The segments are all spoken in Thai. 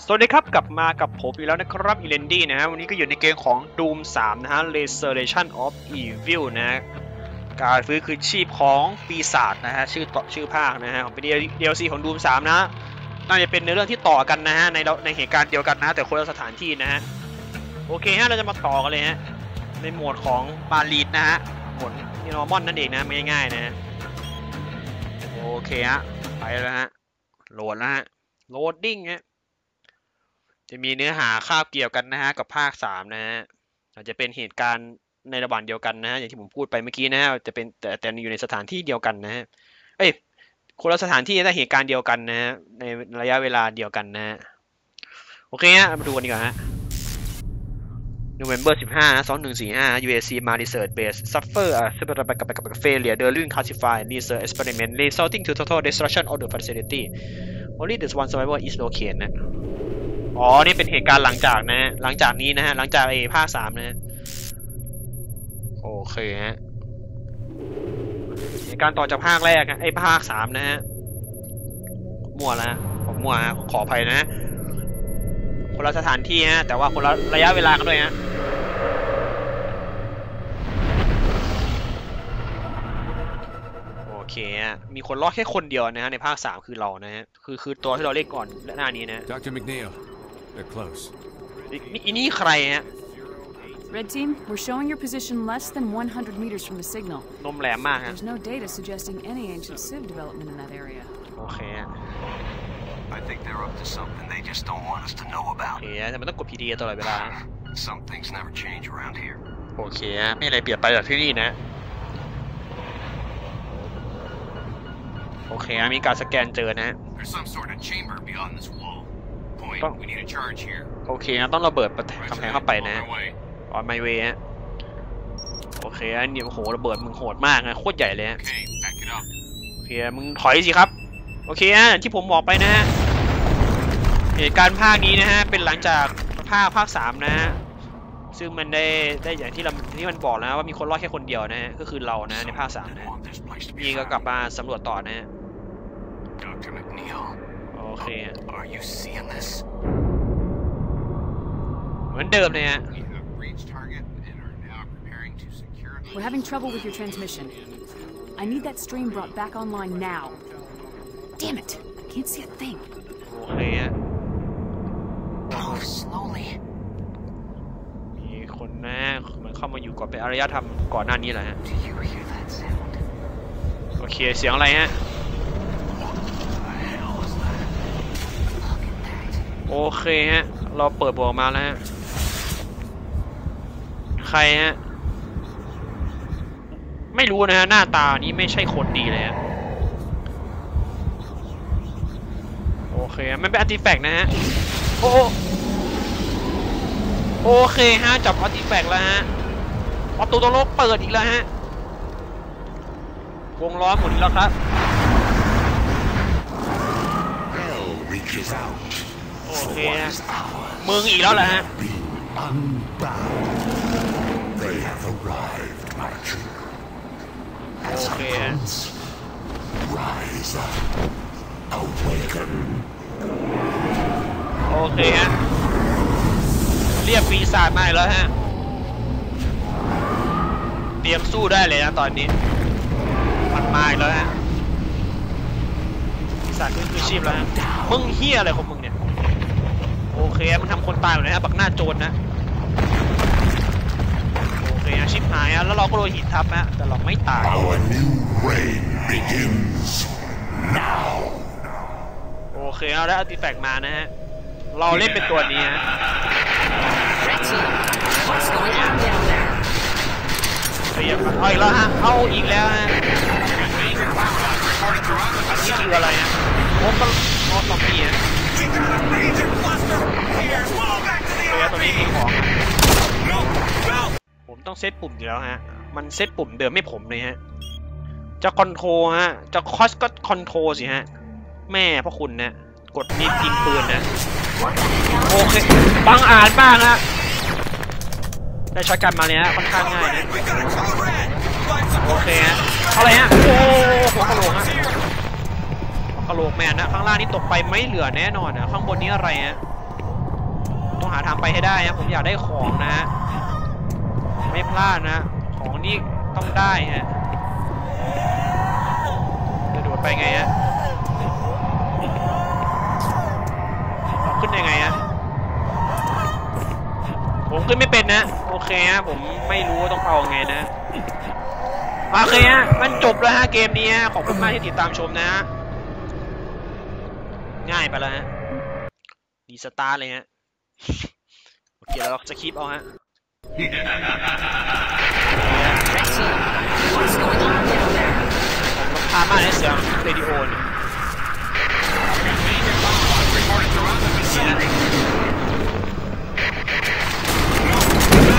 สวัสดีครับ กลับมากับผมอีกแล้วนะครับอีเลนดี้นะฮะวันนี้ก็อยู่ในเกมของ Doom 3 นะฮะ Resurrection of Evil นะฮะการฟื้นคืนชีพของปีศาจนะฮะ ชื่อต่อชื่อภาคนะฮะ ของเป็น DLC ของ Doom 3 นะ น่าจะเป็นในเรื่องที่ต่อกันนะฮะ ในในเหตุการณ์เดียวกันนะ แต่คนละสถานที่นะฮะ โอเคฮะ เราจะมาต่อกันเลยฮะ ในหมวดของมารีดนะฮะ หมวดนีนมอนนั่นเองนะ ไม่ง่ายนะฮะ โอเคฮะ ไปแล้วฮะ โหลดแล้วฮะ โหลดดิ้งฮะ จะมีเนื้อหาคาบเกี่ยวกันนะฮะกับภาคสามนะฮะอาจจะเป็นเหตุการณ์ในระหว่างเดียวกันนะฮะอย่างที่ผมพูดไปเมื่อกี้นะฮะจะเป็นแต่แต่อยู่ในสถานที่เดียวกันนะฮะเอ้ยคนละสถานที่แต่เหตุการณ์เดียวกันนะฮะในระยะเวลาเดียวกันนะฮะโอเคฮะมาดูกันดีกว่าฮะ November 15นะ2145 UAC มา Research Base Suffer a failure during classified research experiment resulting to total destruction of the facility only this one survivor is located นะ อ๋อ นี่เป็นเหตุการณ์หลังจากนะฮะ หลังจากนี้นะฮะ หลังจากไอ้ภาคสามนะฮะ โอเคฮะ เหตุการณ์ต่อจากภาคแรกนไอ้ภาคสามนะฮะ มั่วแล้วฮะผมมั่วฮะขออภัยนะ คนละสถานที่ฮะ แต่ว่าคนละระยะเวลากันด้วยฮะโอเคฮะมีคนรอดแค่คนเดียวนะฮะในภาคสามคือเรานะฮะ คือคือตัวที่เราเล่นก่อนหน้านี้นะ Dr. McNeil, they're close. นี่อีนี่ใครฮะ Red team, we're showing your position less than 100 meters from the signal. นมแหลมมากฮะ There's no data suggesting any ancient civ development in that area. โอเคฮะ I think they're up to something they just don't want us to know โอ about. เคฮะแต่มันต้องกด PD ตลอดเวลา Some things never change around here. โอเคฮะ ไม่อะไรเปลี่ยนไปจากที่นี่นะ โอเคฮะ มีการสแกนเจอนะฮะ There's some sort of chamber beyond this wall. Point, Oh. we need a charge here. โอเคฮะต้องระเบิดประกำแพงเข้าไปนะ On ฮะ my way. ออนไมเวฮะโอเคฮะเนี่ยโอ้โหระเบิดมึงโหดมากนะโคตรใหญ่เลยฮะ Okay, back it up. โอเคฮะมึงถอยสิครับ โอเคฮะอย่างที่ผมบอกไปนะฮะเหตุการณ์ภาคนี้นะฮะเป็นหลังจากภาคภาคสามนะฮะซึ่งมันได้ได้อย่างที่เราที่มันบอกนะว่ามีคนรอดแค่คนเดียวนะฮะก็คือเรานะในภาคสาม Didn't นะ want this place to นี่ be ก็กลับ found. มาสำรวจต่อนะฮะ Dr. McNeil, โอเคฮะ are you seeing this? เหมือนเดิมเลยฮะ We have reached target and are now preparing to secure the We're having trouble with your transmission. I need that stream brought back online now. Damn it! I can't see a thing. โอเคฮะ Move slowly. มีคนนะฮะมันเข้ามาอยู่ก่อนเป็นอารยธรรมก่อนหน้านี้แหละฮะ Do you hear that sound? โอเค เสียงอะไรฮะ โอเคฮะ เราเปิดบวกมาแล้วฮะ ใครฮะ ไม่รู้นะฮะ หน้าตานี้ไม่ใช่คนดีเลยฮะ โอเคฮะมันเป็นอาร์ติแฟกต์นะฮะ โอ้โอเคฮะ จับอาร์ติแฟกต์แล้วฮะ ประตูตัวโลกเปิดอีกแล้วฮะ วงล้อหมุนแล้วครับ Hell reaches out. โอเค What ฮะมึงอีกแล้วแหละฮะ They have arrived, my children. As Okay. hunts, rise up. Awaken. โอเคฮะ เรียกปีศาจมาอีกแล้วฮะ เตรียมสู้ได้เลยนะตอนนี้ มันมาอีกแล้วฮะปีศาจขึ้นคือชีพแล้วฮะ มึงเฮียอะไรของมึงเนี่ย โอเคมึงทำคนตายหมดเลยฮะบักหน้าโจรนะโอเคฮะชิบหายฮะแล้วเราก็โดนหินทับฮะแต่เราไม่ตาย Our new reign begins now. โอเคเอาแล้วอาร์ติแฟกต์มานะฮะเราเล่นเป็นตัวนี้ฮะเรียบร้อยเอาอีกแล้วฮะ เอาอีกแล้วฮะ ต้องเซตปุ่มอยู่แล้วฮะ มันเซตปุ่มเดิมไม่ผมเลยฮะ จะคอนโทรฮะ จะคอสก็คอนโทรสิฮะ แม่พ่อคุณนะ กดนิดยิงปืนนะ โอเค บังอ่าจบ้างฮะ ได้ช็อตกันมาเลยฮะ ค่อนข้างง่ายนะ โอเคฮะเท่าไรฮะ โอ้โหหัวกะโหลกฮะหัวกะโหลกแมนนะ ข้างล่างนี่ตกไปไม่เหลือแน่นอนนะ ข้างบนนี้อะไรฮะ ต้องหาทางไปให้ได้นะผมอยากได้ของนะฮะ ไม่พลาดนะ ของนี่ต้องได้ฮะจะโดดไปไงฮะเราขึ้นยังไงฮะผมขึ้นไม่เป็นนะ โอเคฮะผมไม่รู้ว่าต้องเอาไงนะโอเคฮะมันจบแล้วฮะเกมนี้ฮะขอบคุณมากที่ติดตามชมนะฮะง่ายไปแล้วฮะดีสตาร์เลยฮะโอเคเราจะคลิปเอาฮะ พามากในเสียงเรดิโอเนี่ย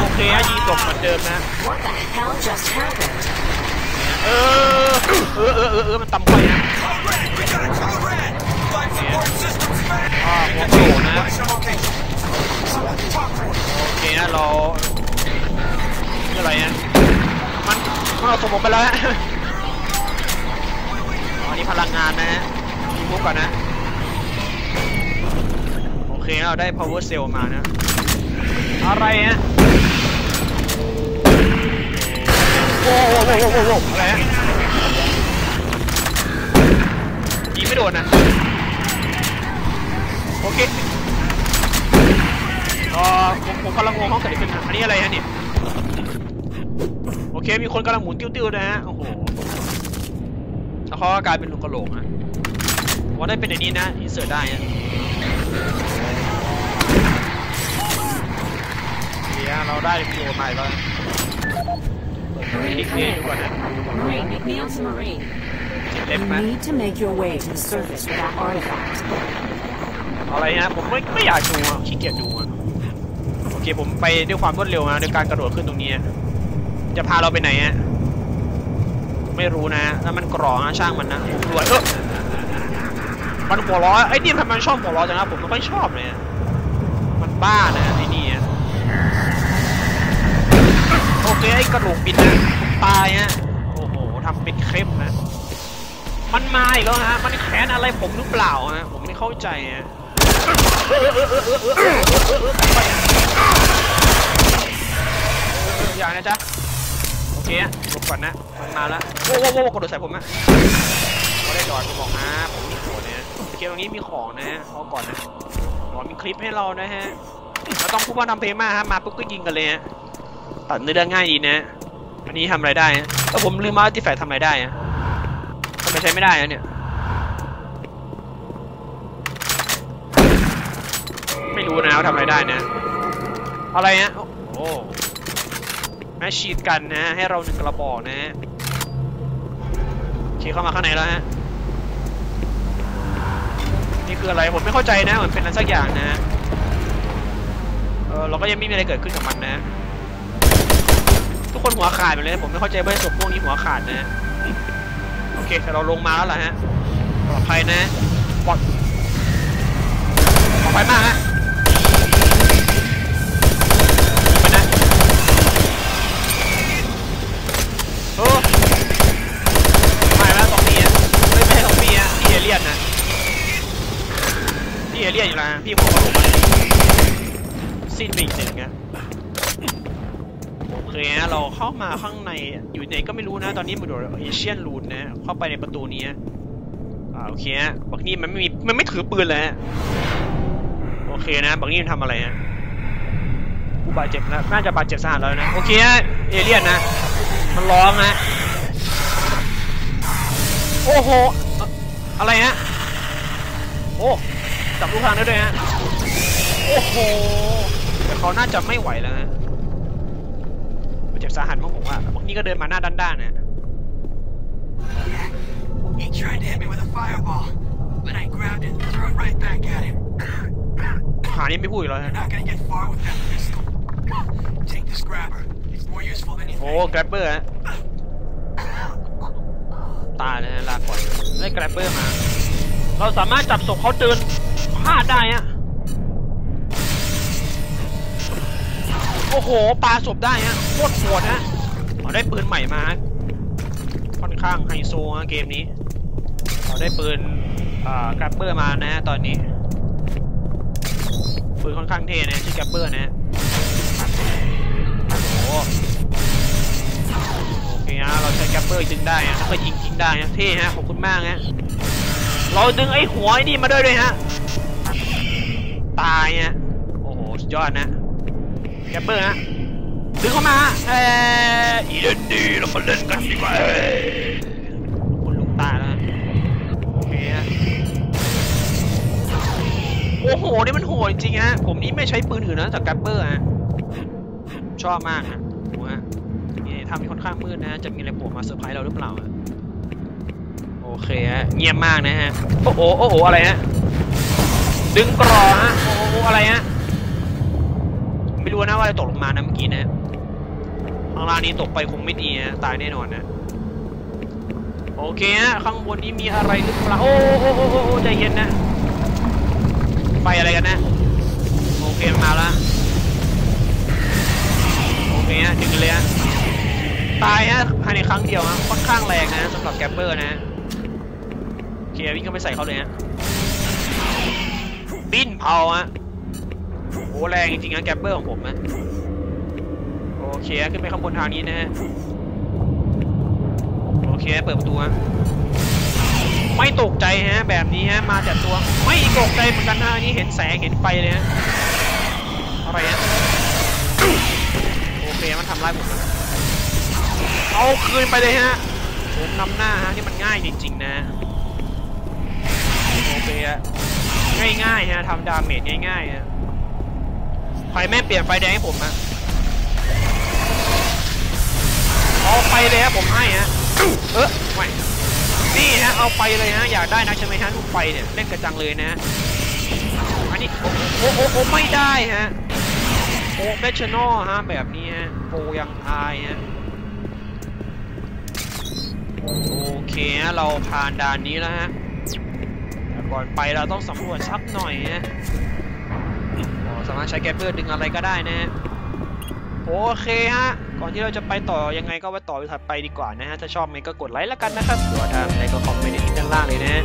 โอเคฮะยิงตกเหมือนเดิมนะ What the hell just happened? เออ เออเออเออเออมันต่ำไปนะ We got a code red! Life support systems back! อ่าหัวโผล่นะ เอาสมองไปแล้วฮะอ๋อนี่พลังงานนะฮะมีมุกก่อนนะ โอเคเราได้ power cell มานะ อะไรฮะโว้โว้โว้โว้โว้โว้อะไรฮะยิงไม่โดนนะ โอเคเอ่อผมผมกำลังงงห้องเกิดขึ้นนะอันนี้อะไรฮะเนี่ย อเค มีคนกำลังหมุนติ้วๆนะฮะ โอ้โห แล้วเขาก็กลายเป็นลูกกระโหลกฮะว่าได้เป็นอย่างนี้นะอินเสิร์ตได้ฮะเดี๋ยวเราได้วิดีโอใหม่แล้วนะคลิกเรียนดูก่อนนะ Marine, make me on some marine. เล็บ You ไหม need to make your way to the surface with that artifact. อะไรฮะผมไม่ไม่อยากดูอะขี้เกียจดูอะโอเคผมไปด้วยความรวดเร็วนะด้วยการกระโดดขึ้นตรงนี้ฮะ จะพาเราไปไหนฮะไม่รู้นะแล้วมันกรอนะช่างมันนะผมรวยเออมันหัวล้อไอ้นี่ทำไมมันชอบหัวล้อจังนะผมไม่ค่อยชอบเลยมันบ้านะไอ้นี่โอเคไอ้กระโหลกบินนะตายฮะโอ้โหทำเป็นเคลมนะ มันมาอีกแล้วฮะมันแค้นอะไรผมหรือเปล่าฮะผมไม่เข้าใจฮะอย่างนะจ๊ะ เคอะหลบก่อนนะมันมาแล้วโว้โว้โว้กระโดดใส่ผมอะเขาได้จอดผมบอกฮะผมมีหัวเนี่ยโอเคตรงนี้มีของนะเอาก่อนนะขอมีคลิปให้เรานะฮะเราต้องพูดว่าทำเพลงมาฮะมาปุ๊บก็ยิงกันเลยฮะตัดเนื้อเรื่องง่ายดีนะอันนี้ทำอะไรได้ฮะแต่ผมลืมมาที่แฝดทำอะไรได้ฮะทำไมใช้ไม่ได้ฮะเนี่ยไม่รู้นะว่าทำอะไรได้นะอะไรฮะโอ้ แมชชีนกันนะให้เราหนึ่งกระบอกนะฮะโอเคเข้ามาข้างในแล้วฮะนี่คืออะไรผมไม่เข้าใจนะเหมือนเป็นอะไรสักอย่างนะเออเราก็ยังไม่มีอะไรเกิดขึ้นกับมันนะ ทุกคนหัวขาดไปเลยผมไม่เข้าใจว่าศพพวกนี้หัวขาดนะโอเคแต่เราลงมาแล้วล่ะฮะปลอดภัยนะปลอดปลอดภัยมากฮะไปนะ โอ้ไม่แล้วสองปีอะไม่ไม่ใช่สองปีอะพี่เอเลียนนะ พี่เอเลียนอยู่แล้วพี่ผมก็ลงมาสิ้นไปอีกหนึ่งอะโอเคฮะเราเข้ามาข้างในอยู่ไหนก็ไม่รู้นะ ตอนนี้มันอยู่เอเชียนรูนนะ เข้าไปในประตูนี้อ่าโอเคฮะบักนี่มันไม่มีมันไม่ถือปืนเลยฮะโอเคนะบักนี่มันทำอะไรฮะผู้บาดเจ็บแล้วน่าจะบาดเจ็บสาหัสแล้วนะโอเคฮะเอเลียนนะมันร้องนะโอ้โหเอ่ออะไรฮะโอ้ จับลูกทางได้ด้วยฮะ โอ้โหแต่เขาน่าจะไม่ไหวแล้วฮะเจ็บสาหัสมั้งผมว่าพวกนี้ก็เดินมาหน้าด้านๆนะ He tried to hit me with a fireball, but I grabbed it and threw it right back at him. หานี่ไม่พูดอีกแล้ว You're ฮะ not gonna get far with that pistol. Take this grabber. It's more useful than you โอ้ think. แกร็บเบอร์ฮะตายเลยฮะลาก่อนได้แกร็บเบอร์มา เราสามารถจับศพเขาเดิน พลาดได้ฮะโอ้โหปลาศพได้ฮะโคตรโหดฮะเราได้ปืนใหม่มาฮะค่อนข้างไฮโซฮะเกมนี้เราได้ปืนแกร็บเบอร์มานะฮะตอนนี้ปืนค่อนข้างเท่นะชื่อแกปเปอร์นะฮะโอ้โหโอเคฮะเราใช้แกปเปอร์ดึงได้ฮะแล้วก็ยิงทิ้งได้ฮะเท่ฮะขอบคุณมากฮะเราดึงไอ้หัวไอ้นี่มาด้วยด้วยฮะ ตายฮะโอ้โหสุดยอดนะแกปเปอร์ฮะดึงเข้ามาฮะเอออีเดนดีเรามาเล่นกันดีกว่าเอ้ยคนลุกตาแล้วฮะโอเคฮะโอ้โหนี่มันโหดจริงๆฮะผมนี่ไม่ใช้ปืนอื่นนะจากแกปเปอร์ฮะชอบมากฮะดูฮะนี่ทำให้ค่อนข้างมืดนะฮะจะมีอะไรโผล่มาเซอร์ไพรส์เราหรือเปล่าฮะโอเคฮะเงียบมากนะฮะโอ้โหโอ้โหอะไรฮะ ดึงกรอฮะ โอ้โหอะไรฮะ ไม่รู้นะว่าจะตกลงมานะเมื่อกี้นะข้างล่างนี้ตกไปคงไม่ดีฮะตายแน่นอนนะ โอเคฮะ ข้างบนนี้มีอะไรหรือเปล่า โอ้โอ้โอ้ใจเย็นนะไฟอะไรกันนะ โอเคมันมาแล้ว โอเคฮะดึงเลยฮะ ตายฮะภายในครั้งเดียวฮะ ค่อนข้างแรงนะสำหรับแกปเปอร์นะ โอเควิ่งเข้าไปใส่เขาเลยฮะ ปิ้นเผาฮะโอ้แรงจริงๆนะแกปเปอร์ของผมนะโอเคขึ้นไปข้างบนทางนี้นะฮะโอเคเปิดประตูฮะไม่ตกใจฮะแบบนี้ฮะมาจากตัวไม่ตกใจเหมือนกันฮะนี้เห็นแสงเห็นไฟเลยฮะอะไรฮะโอเคมันทำร้ายผมเอาคืนไปเลยฮะผมนำหน้าฮะนี่มันง่ายจริงๆนะโอเคฮะ ง่ายๆฮะทำดาเมจง่ายๆฮะไฟแม่เปลี่ยนไฟแดงให้ผมฮะเอาไปเลยฮะผมให้ฮะเออไม่นี่ฮะเอาไปเลยฮะอยากได้นะใช่ไหมฮะลูกไฟเนี่ยเล่นกระจังเลยนะอันนี้โอ้โอ้โอ้ไม่ได้ฮะโอ้เบชโนอลฮะแบบนี้ฮะโปยังอายฮะโอเคฮะเราผ่านด่านนี้แล้วฮะ ก่อนไปเราต้องสำรวจซับหน่อยฮะสามารถใช้แกปเปอร์ดึงอะไรก็ได้นะโอเคฮะ ก่อนที่เราจะไปต่อยังไงก็ไปต่อถัดไปดีกว่านะฮะ ถ้าชอบไหมก็กดไลค์แล้วกันนะครับหรือว่าถ้าอะไรก็คอมเมนต์ในที่ด้านล่างเลยนะฮะ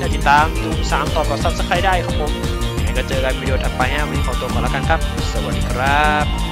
ถ้าติดตามดู3ต่อกับซับสไครต์ได้ครับผมยังไงก็เจอกันวิดีโอถัดไปฮะวันนี้ขอตัวก่อนแล้วกันครับ สวัสดีครับ